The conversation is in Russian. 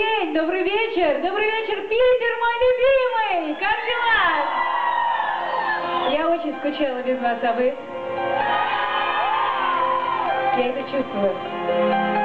день, добрый вечер, добрый вечер, Питер, мой любимый, как дела? Я очень скучала без вас, а вы? Я это чувствую.